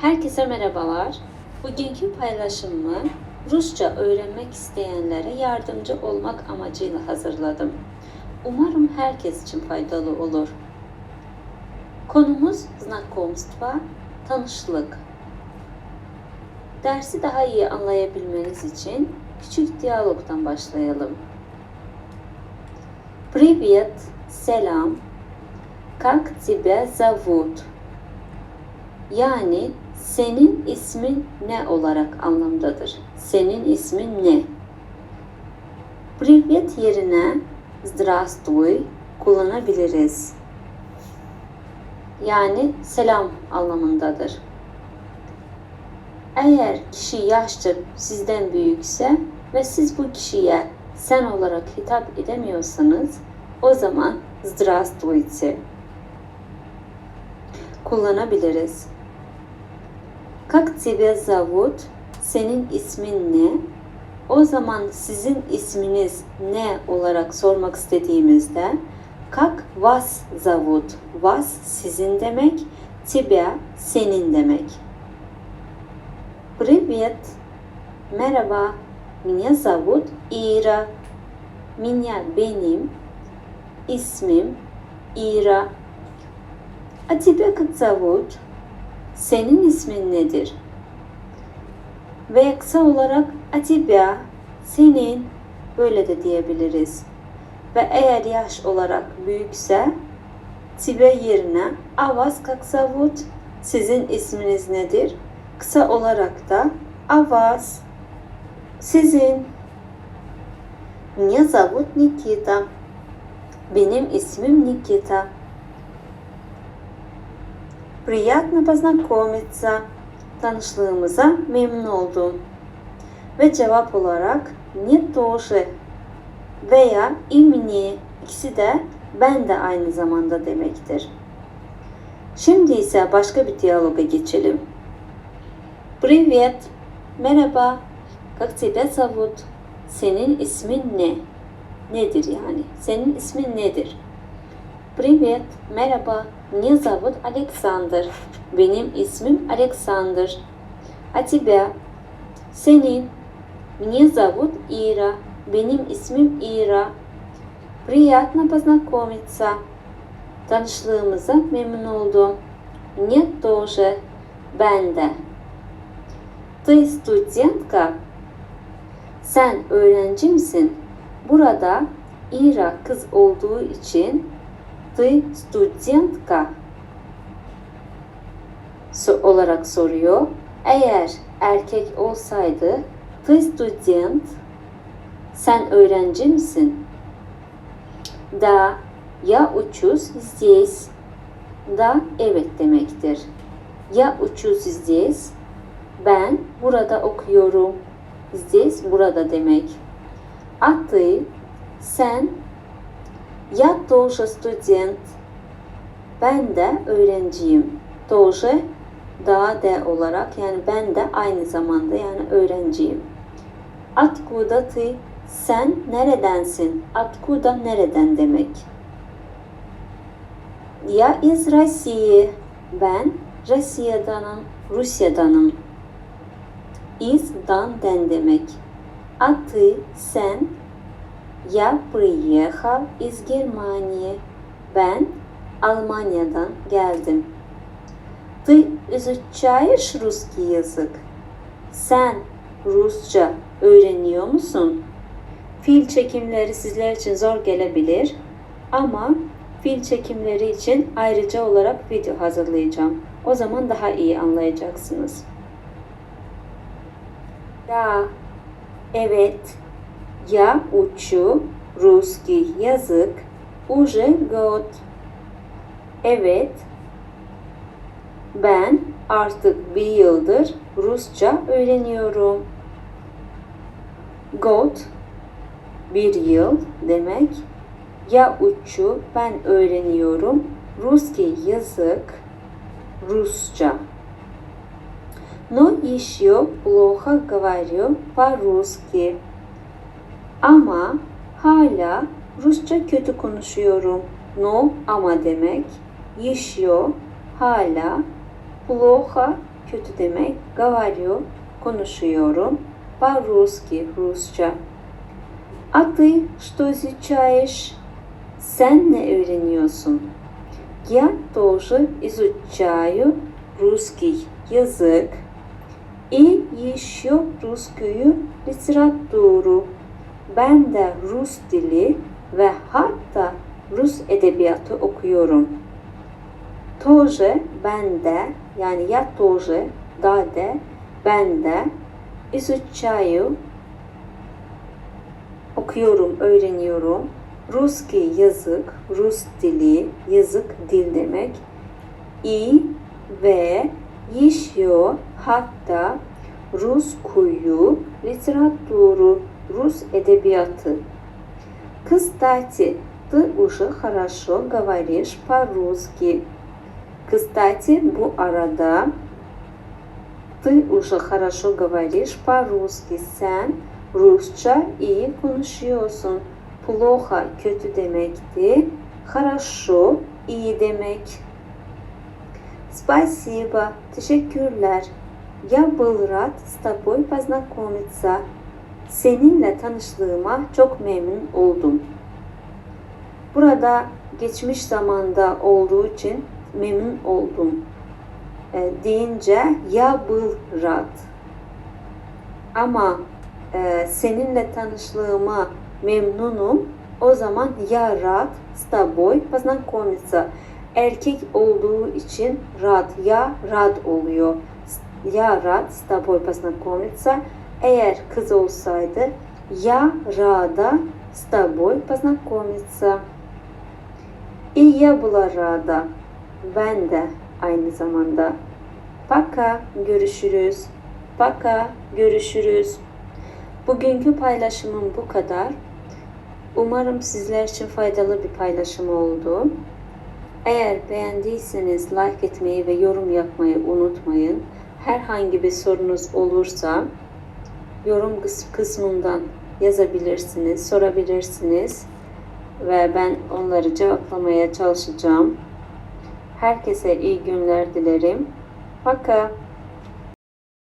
Herkese merhabalar. Bugünkü paylaşımımı Rusça öğrenmek isteyenlere yardımcı olmak amacıyla hazırladım. Umarım herkes için faydalı olur. Konumuz знакомство, tanışlık. Dersi daha iyi anlayabilmeniz için küçük diyalogdan başlayalım. Привет, selam. Как тебя зовут? Yani senin ismin ne olarak anlamdadır. Senin ismin ne? Привет yerine здравствуй kullanabiliriz. Yani selam anlamındadır. Eğer kişi yaşça sizden büyükse ve siz bu kişiye sen olarak hitap edemiyorsanız o zaman здравствуйте kullanabiliriz. Как тебя зовут? Senin ismin ne? O zaman sizin isminiz ne olarak sormak istediğimizde Как вас зовут? Вас sizin demek, тебя senin demek. Привет. Merhaba. Меня зовут Ира. Меня benim. İsmim Ira. А тебя как зовут? Senin ismin nedir? Ve kısa olarak a тебя, senin böyle de diyebiliriz. Ve eğer yaş olarak büyükse тебе yerine a вас как зовут? Sizin isminiz nedir? Kısa olarak da a вас, sizin. Меня зовут Никита. Benim ismim Nikita. Приятно познакомиться. Tanıştığımıza memnun oldum. Ve cevap olarak не тоже veya и мне ikisi de ben de aynı zamanda demektir. Şimdi ise başka bir diyaloga geçelim. Привет. Merhaba. Как тебя зовут? Senin ismin ne? Nedir yani? Senin ismin nedir? Привет. Merhaba. Меня зовут Александр. Benim ismim Alexander. А тебя? Senin. Меня зовут Ира. Benim ismim Ира. Приятно познакомиться. Tanıştığımıza memnun oldum. Мне тоже. De. Ты студентка? Sen öğrenci misin? Burada Ira kız olduğu için Ты студентка so olarak soruyor. Eğer erkek olsaydı Ты студент Sen öğrenci misin? Da ya учусь здесь da evet demektir. Ya учусь здесь ben burada okuyorum. Здесь burada demek. А ты sen я тоже студент. Ben de öğrenciyim. Тоже da de olarak yani ben de aynı zamanda yani öğrenciyim. Откуда ты? Sen neredensin? Откуда nereden demek? Я из России. Ben Rusya'danım. Rusya'danım. Из-dan den demek. А ты sen Я приехал из Германии. Ben Almanya'dan geldim. Ты изучаешь русский язык? Sen Rusça öğreniyor musun? Fiil çekimleri sizler için zor gelebilir ama fiil çekimleri için ayrıca olarak video hazırlayacağım. O zaman daha iyi anlayacaksınız. Da, evet, Я учу русский язык уже год. Evet, ben artık bir yıldır Rusça öğreniyorum. Gод, bir yıl demek. Ya uçu, ben öğreniyorum. Ruski язык, Rusça. Но еще плохо говорю по-русски. Ama hala Rusça kötü konuşuyorum. No ama demek. Еще hala плохо kötü demek. Gavaryo konuşuyorum. По-русски, Rusça. А ты что изучаешь? Sen ne öğreniyorsun? Я тоже изучаю русский язык и еще русскую литературу. Ben de Rus dili ve hatta Rus edebiyatı okuyorum. Тоже ben de yani ya тоже da de ben de изучаю okuyorum, öğreniyorum. Ruski yazık, Rus dili, yazık dil demek. İ ve еще hatta Ruskuyu литературу, Rus edebiyatı. Кстати, ты уже хорошо говоришь по-русски. Кстати, bu arada ты уже хорошо говоришь по-русски. Sen Rusça iyi konuşuyorsun. Плохо kötü demekti. Хорошо iyi demek. Спасибо. Teşekkürler. Я был рад с тобой познакомиться. Seninle tanıştığıma çok memnun oldum. Burada geçmiş zamanda olduğu için memnun oldum e, deyince ya был rad. Ama e, seninle tanıştığıma memnunum. O zaman ya rad с тобой познакомиться. Erkek olduğu için rad ya rad oluyor. Ya rad с тобой познакомиться. Eğer kız olsaydı ya rada с тобой познакомиться. И я была рада. Ben de aynı zamanda. Paka görüşürüz. Paka görüşürüz. Bugünkü paylaşımım bu kadar. Umarım sizler için faydalı bir paylaşım oldu. Eğer beğendiyseniz like etmeyi ve yorum yapmayı unutmayın. Herhangi bir sorunuz olursa yorum kıs- kısmından yazabilirsiniz, sorabilirsiniz ve ben onları cevaplamaya çalışacağım. Herkese iyi günler dilerim. Paka.